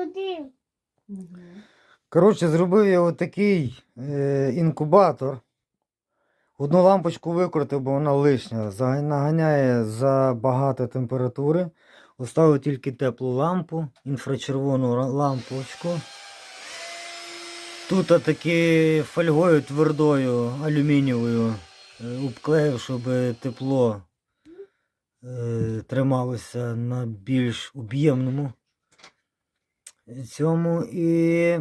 туди. Коротше, зробив я отакий е, інкубатор. Одну лампочку викрутив, бо вона лишня. Наганяє за багато температури. Оставив тільки теплу лампу, інфрачервону лампочку. Тут таки фольгою твердою, алюмінієвою е, обклеїв, щоб тепло е, трималося на більш об'ємному цьому. І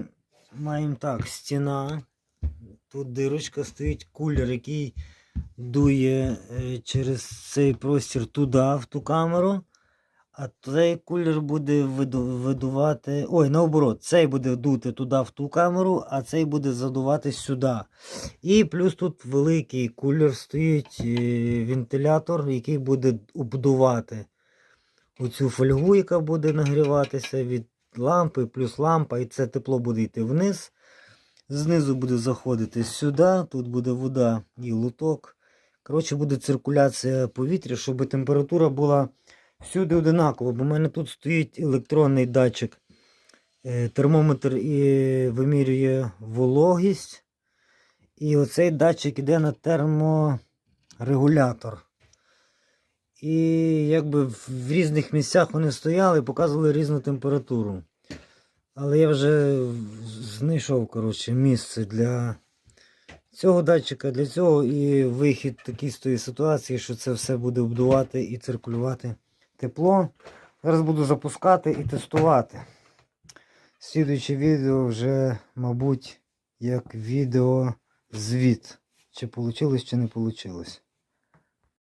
маємо так, стіна. Тут дирочка стоїть, кулер, який дує е, через цей простір туди, в ту камеру. А цей кулер буде видувати. Ой, наоборот, цей буде дути туди в ту камеру, а цей буде задувати сюди. І плюс тут великий кулер стоїть, е, вентилятор, який буде обдувати оцю фольгу, яка буде нагріватися від лампи, плюс лампа, і це тепло буде йти вниз. Знизу буде заходити сюди, тут буде вода і луток. Коротше, буде циркуляція повітря, щоб температура була всюди одинакова. Бо в мене тут стоїть електронний датчик. Е, Термометр і вимірює вологість. І оцей датчик іде на терморегулятор. І якби в різних місцях вони стояли і показували різну температуру. Але я вже знайшов коротше, місце для цього датчика, для цього і вихід такий з тої ситуації, що це все буде обдувати і циркулювати тепло. Зараз буду запускати і тестувати. Слідуюче відео вже, мабуть, як відео звіт. Чи вийшло, чи не вийшло.